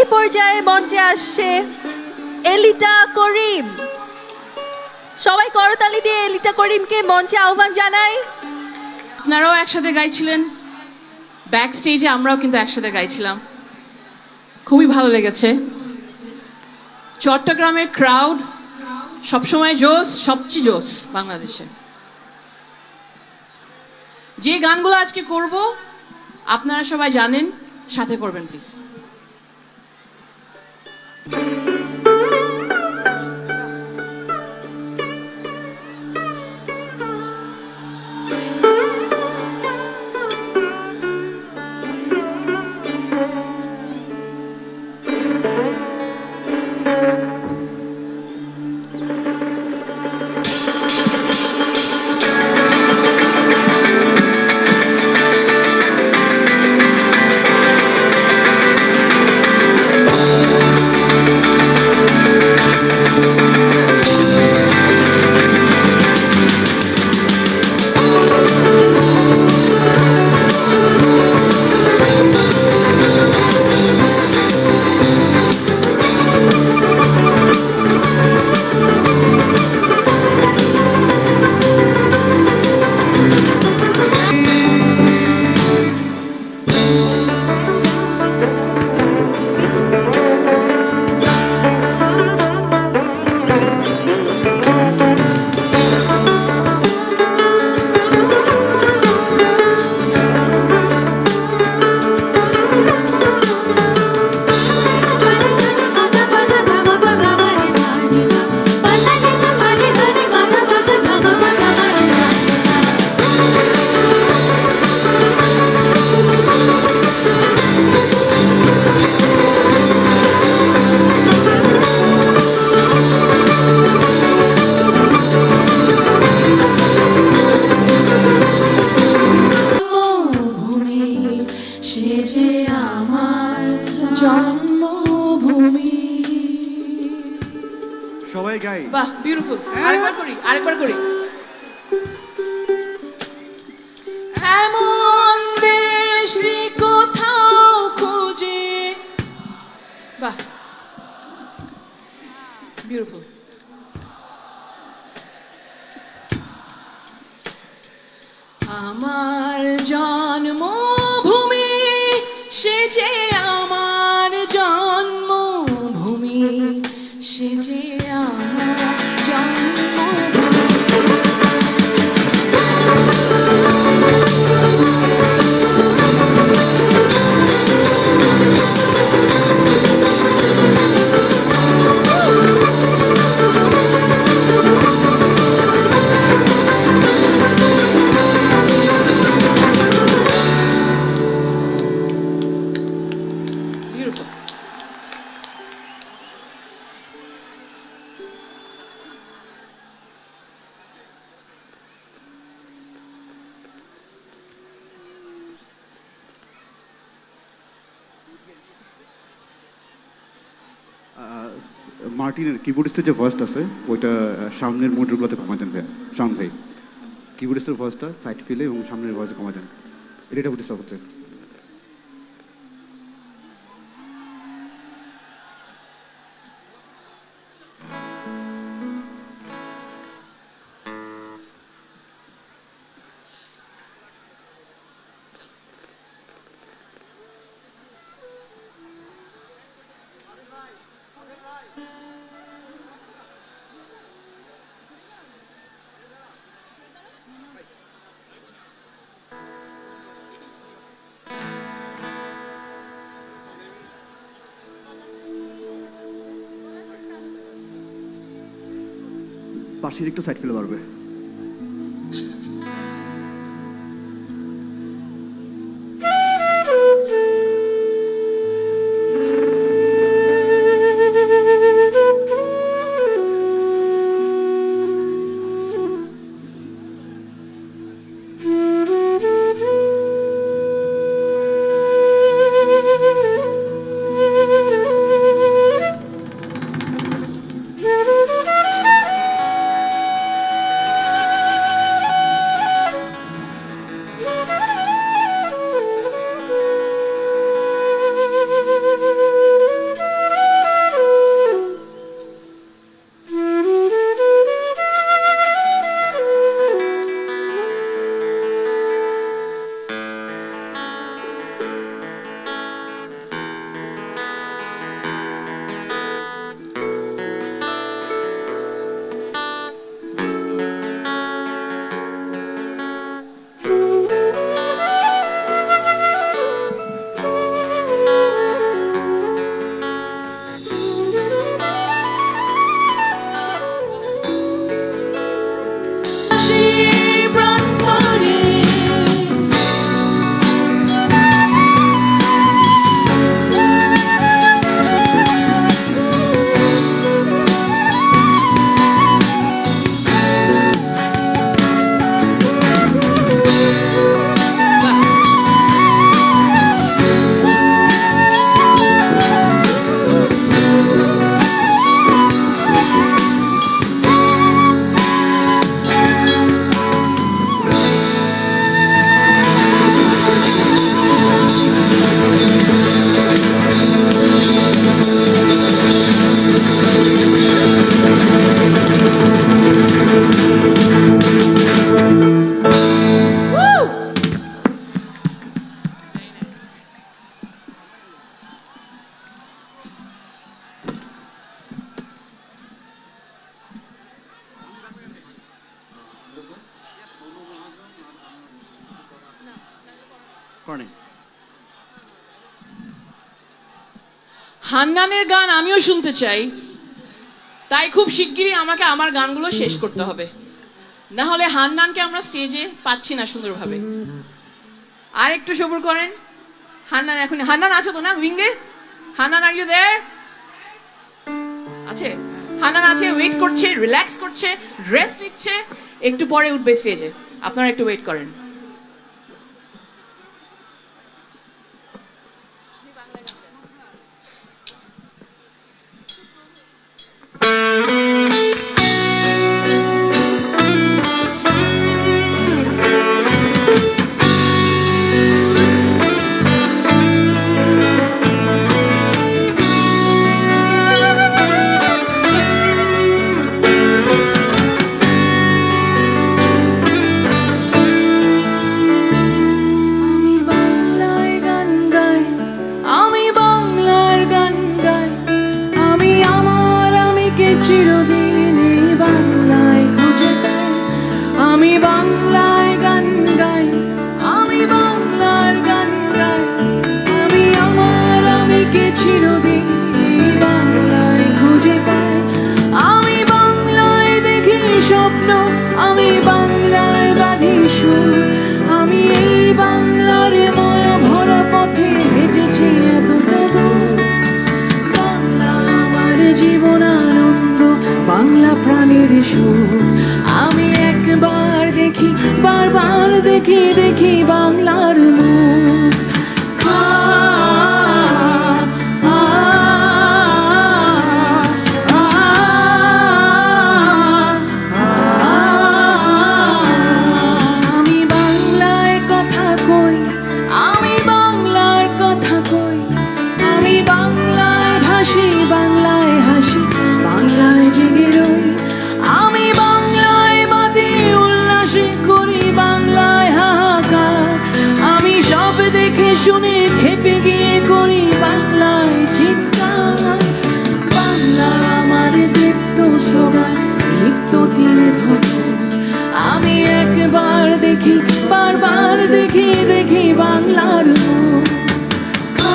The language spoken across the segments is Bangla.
এই পর্যায়ে মঞ্চে আসছে এলিটা করিম। সবাই করতালি দিয়ে এলিটা করিমকে মঞ্চে আহ্বান জানাই। আপনারাও একসাথে গাইছিলেন। ব্যাক স্টেজে আমরাও কিন্তু একসাথে গাইছিলাম। খুবই ভালো লেগেছে। চট্টগ্রামের ক্রাউড সবসময় জোস সবচেয়ে জোস বাংলাদেশে। যে গানগুলো আজকে করব, আপনারা সবাই জানেন, সাথে করবেন প্লিজ Thank you. beautiful. মার্টিনের কিবোর্ডিস্টের যে ভয়েসটা আছে, ওইটা সামনের মোটরগুলোতে কমা দেন ভাই শাম ভাই কিবোর্ডিস্টের ভয়েসটা সাইড ফিলে এবং সামনের ভয়েসে কমা দেন এটা বুঝতে হচ্ছে। পাশের একটু সাইড ফেলে পারবে হান্নানের গান আমিও শুনতে চাই। তাই খুব শিগগিরই আমাকে আমার গানগুলো শেষ করতে হবে। না হলে হান্নানকে আমরা স্টেজে পাচ্ছি না সুন্দরভাবে। আর একটু সবুর করেন। হান্নান এখন, হান্নান আছো তো না উইঙ্গে হান্নান আর ইউ দেয়ার আছে। হান্নান আছে ওয়েট করছে রিল্যাক্স করছে রেস্ট নিচ্ছে। একটু পরে উঠবে স্টেজে। আপনারা একটু ওয়েট করেন। Música খেপে গিয়ে করি বাংলায় চিৎকার। বাংলা আমার দৃপ্ত স্লোগান লিপ্ত তীরে ধর আমি একবার দেখি, বারবার দেখি দেখি বাংলার আ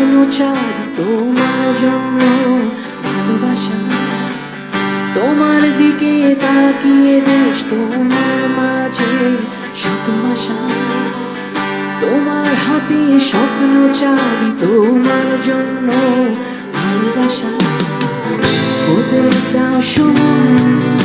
কখনো চাই তোমার জন্য ভালোবাসা তোমার দিকে তাকিয়ে দেশ তোমার মাঝে শত আশা। তোমার হাতে স্বপ্ন চাবি তোমার জন্য ভালোবাসা। ওদের দাও সময়।